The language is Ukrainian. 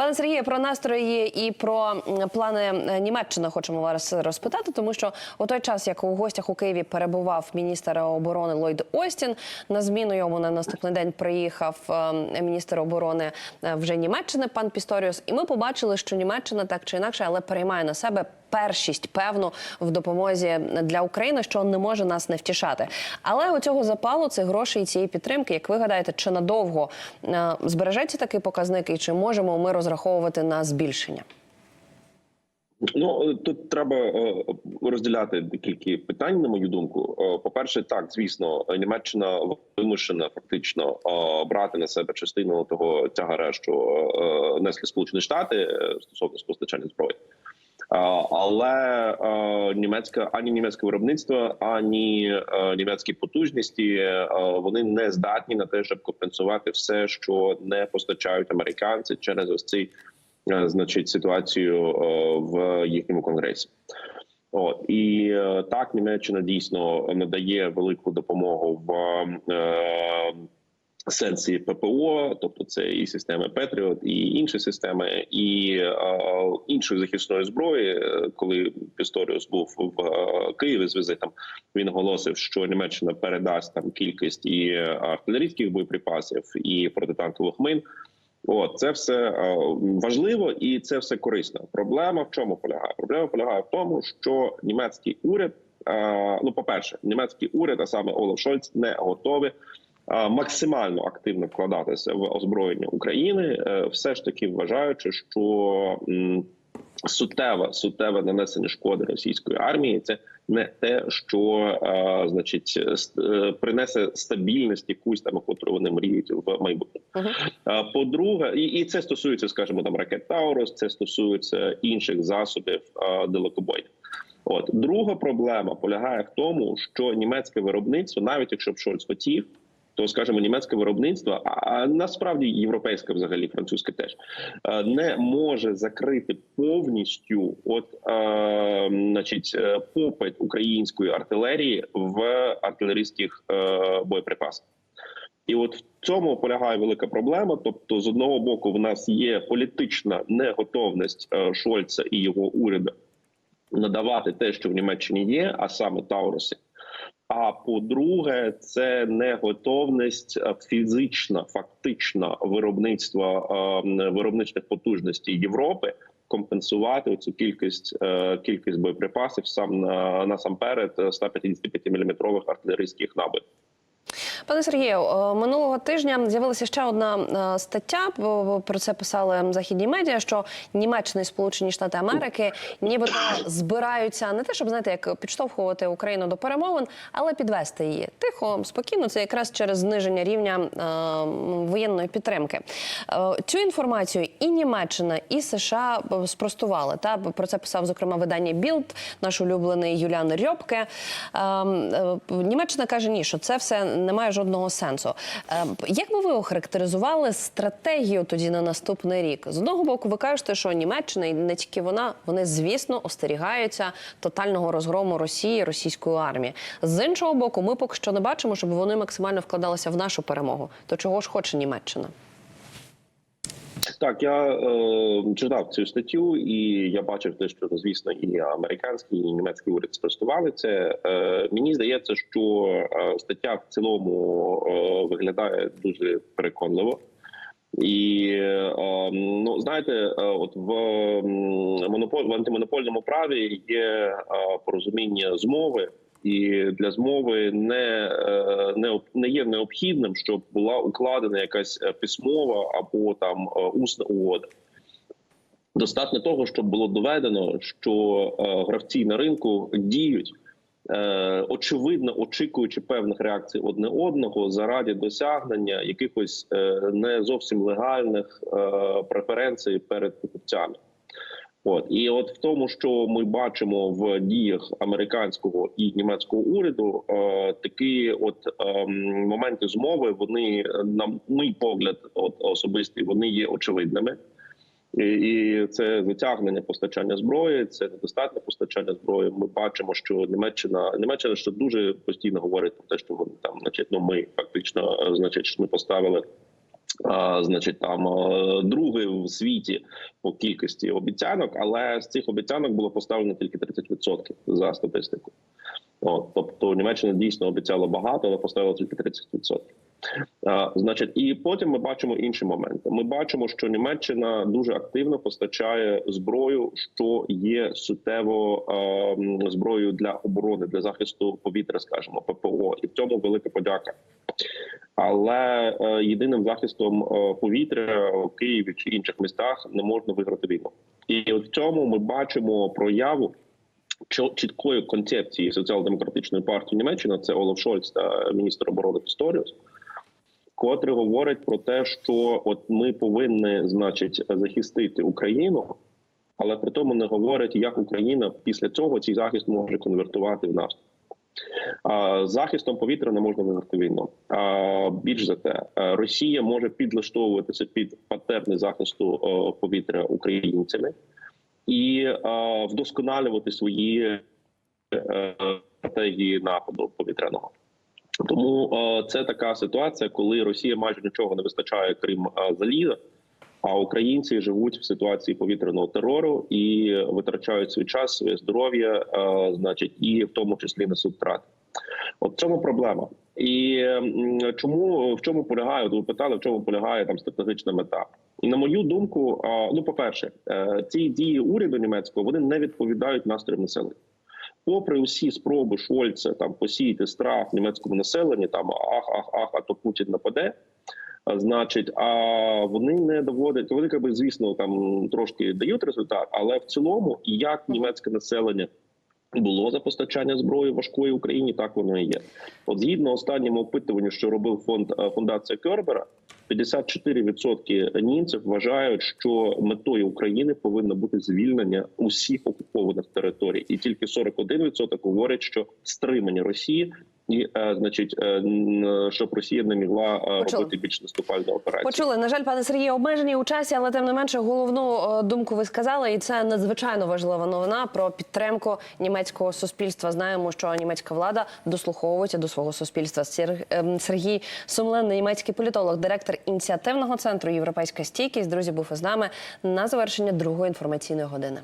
Пане Сергію, про настрої і про плани е, Німеччини хочемо вас розпитати, тому що у той час, як у гостях у Києві перебував міністр оборони Ллойд Остін, на зміну йому на наступний день приїхав е, міністр оборони е, вже Німеччини, пан Пісторіус. І ми побачили, що Німеччина так чи інакше, але переймає на себе першість певну в допомозі для України, що не може нас не втішати. Але у цього запалу цих грошей і цієї підтримки, як ви гадаєте, чи надовго е, збережеться такий показник, і чи можемо ми розраховувати на збільшення? Ну тут треба е, розділяти декілька питань, на мою думку. Е, По-перше, так звісно, Німеччина вимушена фактично е, брати на себе частину того тягара, що е, несли Сполучені Штати е, стосовно постачання зброї. Але е, німецька ані німецьке виробництво, ані е, німецькі потужності е, вони не здатні на те, щоб компенсувати все, що не постачають американці через ось цей значить ситуацію в їхньому конгресі. От і так Німеччина дійсно надає велику допомогу в сенсі ППО, тобто це і системи Петріот, і інші системи, і іншої захисної зброї. Е, Коли Пісторіус був в е, Києві з візитом, він оголосив, що Німеччина передасть там кількість і артилерійських боєприпасів, і протитанкових мин. От це все е, важливо і це все корисно. Проблема в чому полягає? Проблема полягає в тому, що німецький уряд, ну по перше, німецький уряд, а саме Олаф Шольц, не готові е, максимально активно вкладатися в озброєння України, е, все ж таки вважаючи, що м, суттєве суттєве нанесення шкоди російської армії це не те, що е, значить е, принесе стабільність якусь там, котру вони мріють в майбутньому. Е, По-друге, і, і це стосується, скажімо, там ракет Таурус, це стосується інших засобів далекобойних. От друга проблема полягає в тому, що німецьке виробництво, навіть якщо б Шольц хотів, то скажімо, німецьке виробництво, а, насправді європейське, взагалі французьке теж е, не може закрити повністю, от е, значить, е, попит української артилерії в артилерійських е, боєприпасах. І от в цьому полягає велика проблема. Тобто, з одного боку, в нас є політична неготовність е, Шольца і його уряду надавати те, що в Німеччині є, а саме Тауруси. А по-друге, це неготовність готовність фізична, фактична виробництва е, виробничних потужностей Європи компенсувати цю кількість е, кількість боєприпасів сам на насамперед 155 мм артилерійських набоїв. Пане Сергію, е, минулого тижня з'явилася ще одна е, стаття. Про це писали західні медіа. Що Німеччина і Сполучені Штати Америки нібито збираються не те, щоб знаєте, як підштовхувати Україну до перемовин, але підвести її тихо, спокійно. Це якраз через зниження рівня е, воєнної підтримки. Цю інформацію і Німеччина, і США спростували. Та про це писав зокрема видання Білд, наш улюблений Юліан Рьопке. Е, е, Німеччина каже, ні, що це все не має жодного сенсу. Е, Як би ви охарактеризували стратегію тоді на наступний рік? З одного боку, ви кажете, що Німеччина і не тільки вона, вони звісно остерігаються тотального розгрому Росії, російської армії. З іншого боку, ми поки що не бачимо, щоб вони максимально вкладалися в нашу перемогу. То чого ж хоче Німеччина? Так, я е, читав цю статтю, і я бачив те, що звісно, і американський, і німецький уряд спростували це. Е, мені здається, що е, стаття в цілому е, виглядає дуже переконливо. І е, ну знаєте, е, от в монополь в антимонопольному праві є порозуміння змови, і для змови не, е, не не є необхідним, щоб була укладена якась е, письмова або там е, усна угода. Достатньо того, щоб було доведено, що гравці на ринку діють. Очевидно, очікуючи певних реакцій одне одного заради досягнення якихось не зовсім легальних преференцій перед покупцями. От і от в тому, що ми бачимо в діях американського і німецького уряду, е, такі от е, моменти змови, вони на мій погляд, от особистий, вони є очевидними. І, це затягнення постачання зброї, це недостатнє постачання зброї. Ми бачимо, що Німеччина Німеччина що дуже постійно говорить про те, що вони там, значить, ну ми фактично, е, значить, ми поставили значить, там другий в світі по кількості обіцянок, але з цих обіцянок було поставлено тільки 30% за статистику. От, тобто Німеччина дійсно обіцяла багато, але поставила тільки 30%. Значить, і потім ми бачимо інші моменти. Ми бачимо, що Німеччина дуже активно постачає зброю, що є суттєво зброєю для оборони для захисту повітря, скажімо, ППО, і в цьому велика подяка. Але е, єдиним захистом е, повітря в Києві чи інших містах не можна виграти війну. І в цьому ми бачимо прояву чіткої концепції соціал-демократичної партії Німеччини. Це Олаф Шольц та міністр оборони Пісторіус, котрі говорять про те, що от ми повинні, значить, захистити Україну. Але при тому не говорять, як Україна після цього цей захист може конвертувати в. А, Захистом повітря не можна виграти війну. А, Більш за те, Росія може підлаштовуватися під патерни захисту повітря українцями і вдосконалювати свої е, стратегії нападу повітряного. Тому е, це така ситуація, коли Росія майже нічого не вистачає, крім е, заліза. А українці живуть в ситуації повітряного терору і витрачають свій час, своє здоров'я, е, значить, і в тому числі несуть втрати. От в цьому проблема. І чому в чому полягає? Ви питали, в чому полягає там стратегічна мета? На мою думку, ну по перше, ці дії уряду німецького вони не відповідають настроям населення. Попри усі спроби Шольца там посіяти страх німецькому населенні, там ах, ах, ах, а то Путін нападе. Значить, а вони не доводять. Вони якби, звісно, там трошки дають результат, але в цілому, і як німецьке населення було за постачання зброї важкої Україні, так воно і є. От згідно останньому опитуванню, що робив фонд е, фундація Кербера, 54% німців вважають, що метою України повинно бути звільнення усіх окупованих територій, і тільки 41% говорять, що стримання Росії. І, е, значить, е, щоб Росія не могла е, Почули. робити більш наступальну операцію. Почули, на жаль, пане Сергію, обмежені у часі, але тим не менше головну думку ви сказали, і це надзвичайно важлива новина про підтримку німецького суспільства. Знаємо, що німецька влада дослуховується до свого суспільства. Ем, Сергій Сумлен, німецький політолог, директор ініціативного центру Європейська стійкість. Друзі, був із нами на завершення другої інформаційної години.